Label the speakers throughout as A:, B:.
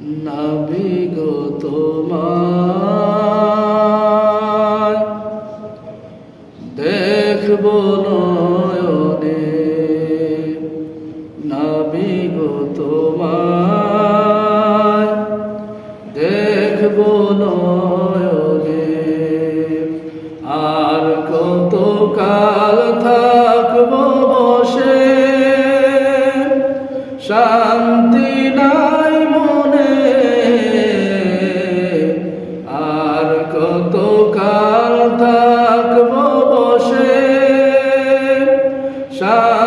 A: নাবি তোমার দেখব না Allah.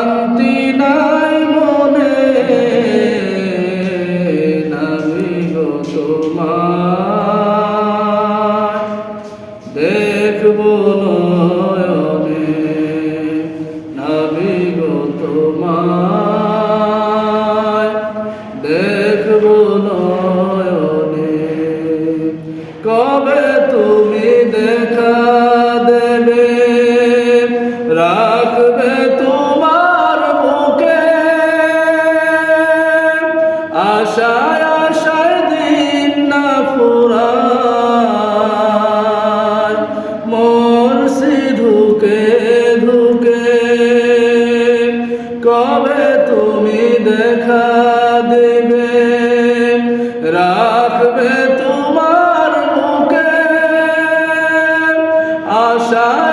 A: তুমি দেখা দেবে। রাখবে তোমার মুখে আশা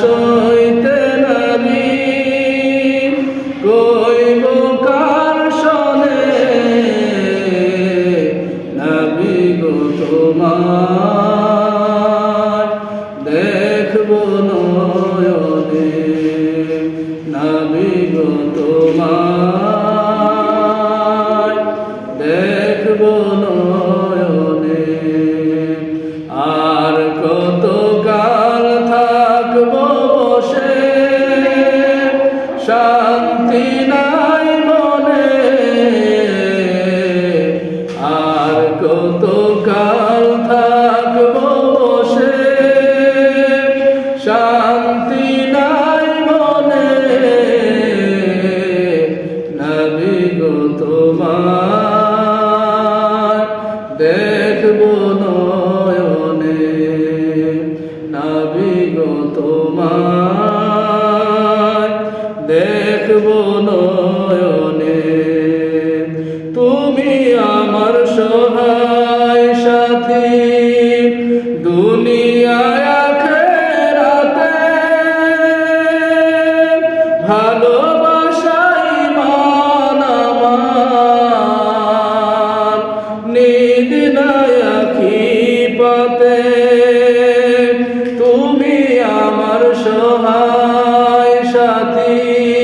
A: So. শান্তি নাই মনে। নবী গো তোমার, দেখব নয়নে। নবী গো তোমার, দেখব নয়নে। তুমি আমার সহায় সাথী, দুনিয়া ভালোবাসাই মানামান নিদ নায়কি পতে তুমি আমার সহায় সাথী।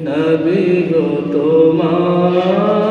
A: নবী গো তোমার